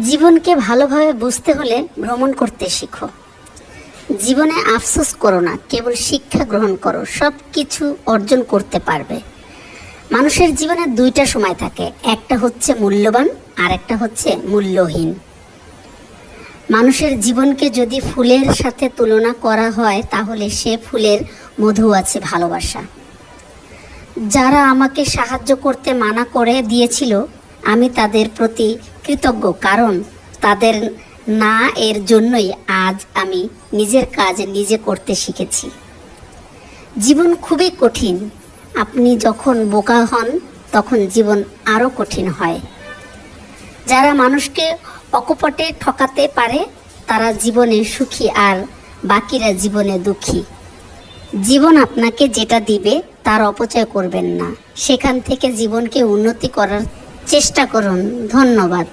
জীবনকে ভালোভাবে বুঝতে হলে ভ্রমণ করতে শিখো। জীবনে আফসোস করো না, কেবল শিক্ষা গ্রহণ করো সব কিছু অর্জন করতে পারবে। মানুষের জীবনে দুইটা সময় থাকে, একটা হচ্ছে মূল্যবান আর একটা হচ্ছে মূল্যহীন। মানুষের জীবনকে যদি ফুলের সাথে তুলনা করা হয়, তাহলে সে ফুলের মধু আছে ভালোবাসা। যারা আমাকে সাহায্য করতে মানা করে দিয়েছিল আমি তাদের প্রতি কৃতজ্ঞ, কারণ তাদের না এর জন্যই আজ আমি নিজের কাজ নিজে করতে শিখেছি। জীবন খুবই কঠিন। আপনি যখন বোকা হন, তখন জীবন আরও কঠিন হয়। যারা মানুষকে অকপটে ঠকাতে পারে, তারা জীবনে সুখী আর বাকিরা জীবনে দুঃখী। জীবন আপনাকে যেটা দিবে, তার অপচয় করবেন না। সেখান থেকে জীবনকে উন্নতি করার চেষ্টা করুন। ধন্যবাদ।